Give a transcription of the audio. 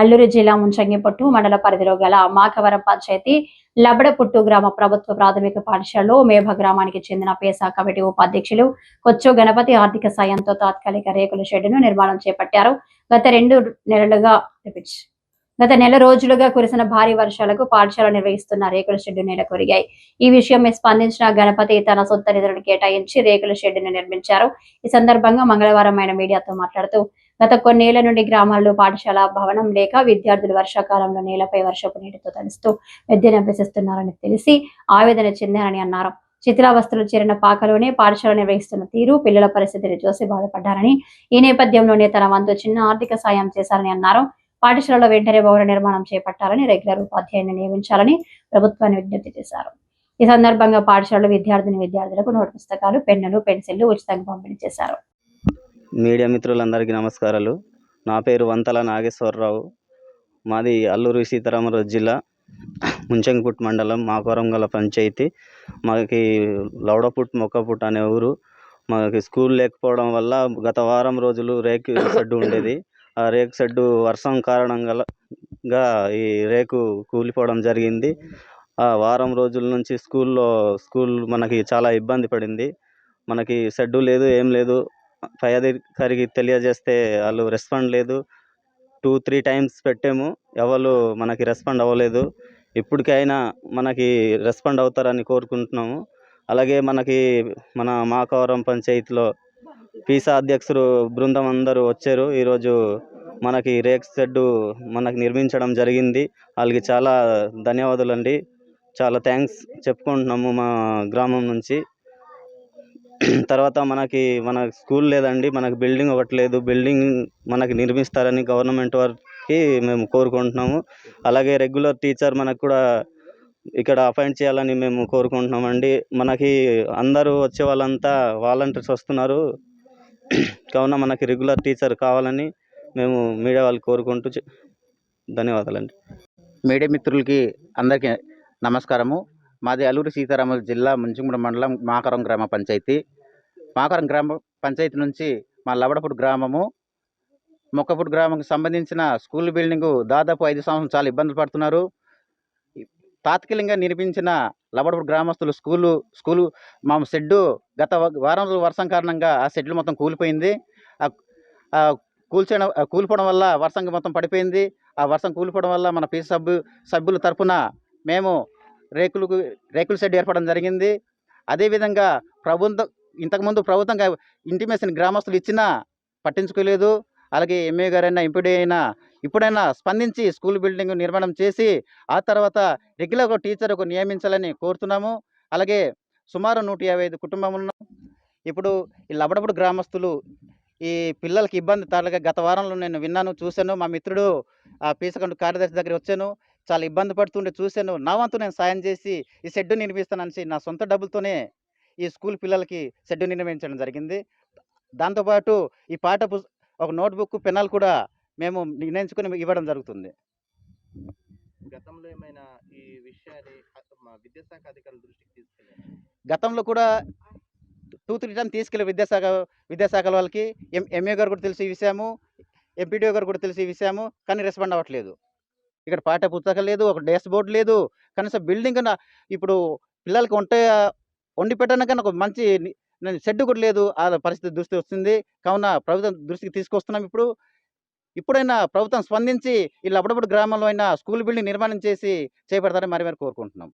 అల్లూరు జిల్లా ముంచంగిపట్టు మండల పరిధిలో గల మాకవరం పంచాయతీ లబడపుట్టు గ్రామ ప్రభుత్వ ప్రాథమిక పాఠశాలలో మేభ గ్రామానికి చెందిన పేసా కమిటీ ఉపాధ్యక్షులు కొచ్చు గణపతి ఆర్థిక సాయంతో తాత్కాలిక రేకుల షెడ్డును నిర్మాణం చేపట్టారు. గత రెండు నెలలుగా గత నెల రోజులుగా కురిసిన భారీ వర్షాలకు పాఠశాల నిర్వహిస్తున్న రేకుల షెడ్డు నేల కొరిగాయి. ఈ విషయమై స్పందించిన గణపతి తన సొంత నిధులను కేటాయించి రేకుల షెడ్డును నిర్మించారు. ఈ సందర్భంగా మంగళవారం ఆయన మీడియాతో మాట్లాడుతూ గత కొన్నేళ్ళ నుండి గ్రామాల్లో పాఠశాల భవనం లేక విద్యార్థులు వర్షాకాలంలో నేలపై వర్షపు నీటితో తడుస్తూ విద్యను అభ్యసిస్తున్నారని తెలిసి ఆవేదన చెందారని అన్నారు. శిథిలావస్థలు చేరిన పాకలోనే పాఠశాల నిర్వహిస్తున్న తీరు పిల్లల పరిస్థితిని చూసి బాధపడ్డారని ఈ నేపథ్యంలోనే తన వంతు చిన్న ఆర్థిక సాయం చేశారని అన్నారు. పాఠశాలలో వెంటనే భవన నిర్మాణం చేపట్టాలని రెగ్యులర్ ఉపాధ్యాయుని నియమించాలని ప్రభుత్వాన్ని విజ్ఞప్తి చేశారు. ఈ సందర్భంగా పాఠశాలలో విద్యార్థిని విద్యార్థులకు నోటు పుస్తకాలు పెన్నులు పెన్సిళ్ళు ఉచితంగా పంపిణీ చేశారు. మీడియా మిత్రులందరికీ నమస్కారాలు. నా పేరు వంతల నాగేశ్వరరావు. మాది అల్లూరి సీతారామరాజు జిల్లా ముంచంగిపుట్ మండలం మాకోరం గల పంచాయతీ. మాకి లౌడపుట్ మొక్కపుట్ అనే ఊరు. మాకి స్కూల్ లేకపోవడం వల్ల గత వారం రోజులు రేకు షెడ్డు ఉండేది. ఆ రేకు షెడ్డు వర్షం కారణంగా ఈ రేకు కూలిపోవడం జరిగింది. ఆ వారం రోజుల నుంచి స్కూల్లో స్కూల్ మనకి చాలా ఇబ్బంది పడింది. మనకి షెడ్డు లేదు ఏం లేదు. పై అధికారికి తెలియజేస్తే వాళ్ళు రెస్పాండ్ లేదు. టూ త్రీ టైమ్స్ పెట్టాము. ఎవరు మనకి రెస్పాండ్ అవ్వలేదు. ఇప్పటికైనా మనకి రెస్పాండ్ అవుతారని కోరుకుంటున్నాము. అలాగే మనకి మన మాకవరం పంచాయతీలో పీసా అధ్యక్షుడు బృందం అందరూ వచ్చారు. ఈరోజు మనకి రేక్ షెడ్డు మనకి నిర్మించడం జరిగింది. వాళ్ళకి చాలా ధన్యవాదాలండి. చాలా థ్యాంక్స్ చెప్పుకుంటున్నాము మా గ్రామం నుంచి. తర్వాత మనకి మన స్కూల్ లేదండి మనకి బిల్డింగ్ ఒకటి లేదు. బిల్డింగ్ మనకి నిర్మిస్తారని గవర్నమెంట్ వారికి మేము కోరుకుంటున్నాము. అలాగే రెగ్యులర్ టీచర్ మనకు కూడా ఇక్కడ అపాయింట్ చేయాలని మేము కోరుకుంటున్నామండి. మనకి అందరూ వచ్చే వాళ్ళంతా వాలంటీర్స్ వస్తున్నారు. కావున మనకి రెగ్యులర్ టీచర్ కావాలని మేము మీడియా వాళ్ళు కోరుకుంటూ చె- ధన్యవాదాలండి. మీడియా మిత్రులకి అందరికీ నమస్కారము. మాది అల్లూరి సీతారామ జిల్లా ముంచుమూడ మండలం మాకరం గ్రామ పంచాయతీ. మాకరం గ్రామ పంచాయతీ నుంచి మా లవడపూడి గ్రామము మొక్కపుడు గ్రామంకి సంబంధించిన స్కూల్ బిల్డింగు దాదాపు ఐదు సంవత్సరం చాలా ఇబ్బందులు పడుతున్నారు. తాత్కాలికంగా నిర్మించిన లవడపుడు గ్రామస్తులు స్కూలు స్కూలు మా షెడ్డు గత వారం వర్షం కారణంగా ఆ షెడ్లు మొత్తం కూలిపోయింది. ఆ- కూల్చడం కూలిపోవడం వల్ల వర్షం మొత్తం పడిపోయింది. ఆ వర్షం కూలిపోవడం వల్ల మన పీ సభ్యు సభ్యుల తరఫున మేము రేకులకు రేకుల షెడ్ ఏర్పడడం జరిగింది. అదేవిధంగా ప్రభుత్వం ఇంతకుముందు ప్రభుత్వంగా ఇంటిమేషన్ గ్రామస్తులు ఇచ్చినా పట్టించుకోలేదు. అలాగే ఎంఏ గారైనా ఎంపీడీ అయినా ఇప్పుడైనా స్పందించి స్కూల్ బిల్డింగ్ నిర్మాణం చేసి ఆ తర్వాత రెగ్యులర్ ఒక టీచర్ ఒక నియమించాలని కోరుతున్నాము. అలాగే సుమారు నూట యాభై ఐదు కుటుంబములను ఇప్పుడు ఈ లబడబుడు గ్రామస్తులు ఈ పిల్లలకి ఇబ్బంది తాళగా గత వారంలో నేను విన్నాను చూశాను. మా మిత్రుడు ఆ పీసకండు కార్యదర్శి దగ్గర వచ్చాను. చాలా ఇబ్బంది పడుతుంటే చూశాను నా వంతు నేను సాయం చేసి ఈ షెడ్ నిర్మిస్తానని నా సొంత డబ్బులతోనే ఈ స్కూల్ పిల్లలకి షెడ్ నిర్మించడం జరిగింది. దాంతోపాటు ఈ పాఠ ఒక నోట్బుక్ పెనాలు కూడా మేము నిర్ణయించుకొని ఇవ్వడం జరుగుతుంది. గతంలో ఏమైనా ఈ విషయాన్ని విద్యాశాఖ అధికారుల దృష్టికి తీసుకెళ్ళారు? గతంలో కూడా టూ త్రీ టైమ్ తీసుకెళ్ళి విద్యాశాఖ విద్యాశాఖ వాళ్ళకి. ఎం ఎంఏ గారు కూడా తెలిసి ఈ విషయము ఎంపీడీఓ గారు కూడా తెలిసి ఈ విషయము కానీ రెస్పాండ్ అవ్వట్లేదు. ఇక్కడ పాఠ్య పుస్తకం లేదు ఒక డాష్ బోర్డు లేదు. కనీసం బిల్డింగ్ ఇప్పుడు పిల్లలకి వంట వండి పెట్టడానికన్నా ఒక మంచి షెడ్ కూడా లేదు. ఆ పరిస్థితి దృష్టి వస్తుంది కావున ప్రభుత్వం దృష్టికి తీసుకొస్తున్నాం ఇప్పుడు. ఇప్పుడైనా ప్రభుత్వం స్పందించి ఈ లబడబడి గ్రామంలో అయినా స్కూల్ బిల్డింగ్ నిర్మాణం చేసి చేపడతారని మరి మరి కోరుకుంటున్నాం.